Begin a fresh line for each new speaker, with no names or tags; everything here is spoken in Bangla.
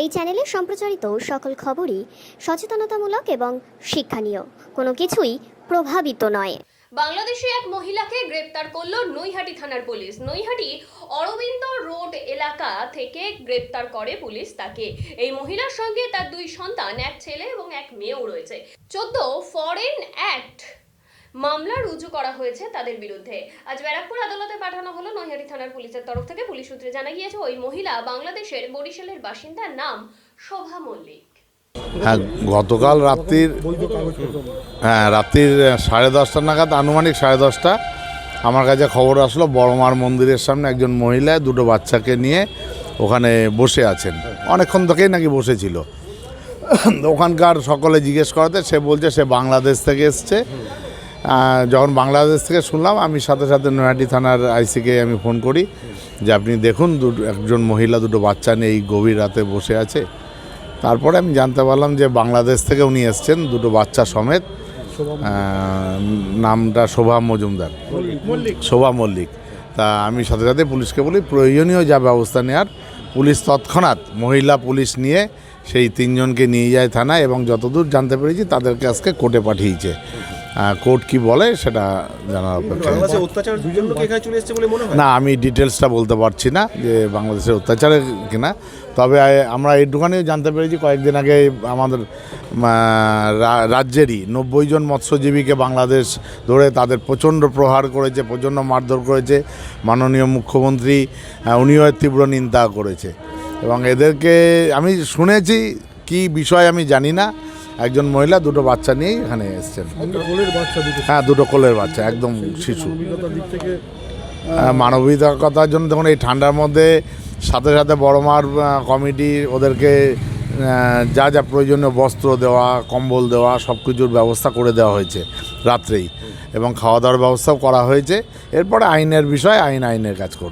এই চ্যানেলে সম্প্রচারিত সকল খবরই সচেতনতামূলক এবং শিক্ষণীয়। কোনো কিছুই প্রভাবিত নয়।
বাংলাদেশে এক মহিলাকে গ্রেপ্তার করল নৈহাটি থানার পুলিশ। নৈহাটি অরবিন্দ রোড এলাকা থেকে গ্রেপ্তার করে পুলিশ তাকে। এই মহিলার সঙ্গে তার দুই সন্তান, এক ছেলে এবং এক মেয়েও রয়েছে। চোদ্দ ফরেন অ্যাক্ট মামলা রুজু করা হয়েছে তাদের বিরুদ্ধে। আজ ব্যারাকপুর আদালতে পাঠানো হলো নৈহাটি থানার পুলিশের তরফ থেকে। পুলিশ সূত্রে জানা গিয়েছে, ওই মহিলা বাংলাদেশের বরিশালের বাসিন্দার নাম শোভা মল্লিক।
হ্যাঁ গতকাল রাত্রির হ্যাঁ রাত্রির সাড়ে দশটা নাগাদ, আনুমানিক সাড়ে দশটা, আমার কাছে খবর আসলো, বড়মার মন্দিরের সামনে একজন মহিলা দুটো বাচ্চাকে নিয়ে ওখানে বসে আছেন। অনেকক্ষণ থেকেই নাকি বসেছিল। ওখানকার সকলে জিজ্ঞেস করাতে, সে বলছে সে বাংলাদেশ থেকে এসছে। যখন বাংলাদেশ থেকে শুনলাম, আমি সাথে সাথে নৈহাটি থানার আইসিকে আমি ফোন করি যে, আপনি দেখুন, দুটো, একজন মহিলা, দুটো বাচ্চা নিয়ে এই গভীর রাতে বসে আছে। তারপরে আমি জানতে পারলাম যে, বাংলাদেশ থেকে উনি এসছেন, দুটো বাচ্চা সমেত। নামটা শোভা মজুমদার। শোভা মল্লিক। তা আমি সাথে সাথে পুলিশকে বলি, প্রয়োজনীয় যা ব্যবস্থা নেওয়ার পুলিশ তৎক্ষণাৎ মহিলা পুলিশ নিয়ে সেই তিনজনকে নিয়ে যায় থানায় এবং যতদূর জানতে পেরেছি, তাদেরকে আজকে কোর্টে পাঠিয়েছে। কোর্ট কি বলে সেটা জানার অপেক্ষা না আমি ডিটেলসটা বলতে পারছি না যে বাংলাদেশের অত্যাচারে কিনা। তবে আমরা এইটুখানিও জানতে পেরেছি কয়েকদিন আগে আমাদের রাজ্যেরই নব্বই জন মৎস্যজীবীকে বাংলাদেশ ধরে তাদের প্রচণ্ড প্রহার করেছে প্রচণ্ড মারধর করেছে। মাননীয় মুখ্যমন্ত্রী উনিও তীব্র নিন্দা করেছে। এবং এদেরকে আমি শুনেছি কি বিষয় আমি জানি না। একজন মহিলা দুটো বাচ্চা নিয়েই এখানে এসছেন।
বাচ্চা
হ্যাঁ দুটো কোলের বাচ্চা একদম শিশু।
থেকে
মানবিকতার জন্য দেখুন এই ঠান্ডার মধ্যে সাথে সাথে বড়মার মার কমিটি ওদেরকে যা যা প্রয়োজনীয় বস্ত্র দেওয়া কম্বল দেওয়া সব কিছুর ব্যবস্থা করে দেওয়া হয়েছে রাত্রেই। এবং খাওয়া দাওয়ার ব্যবস্থাও করা হয়েছে। এরপরে আইনের বিষয় আইন আইনের কাজ করবে।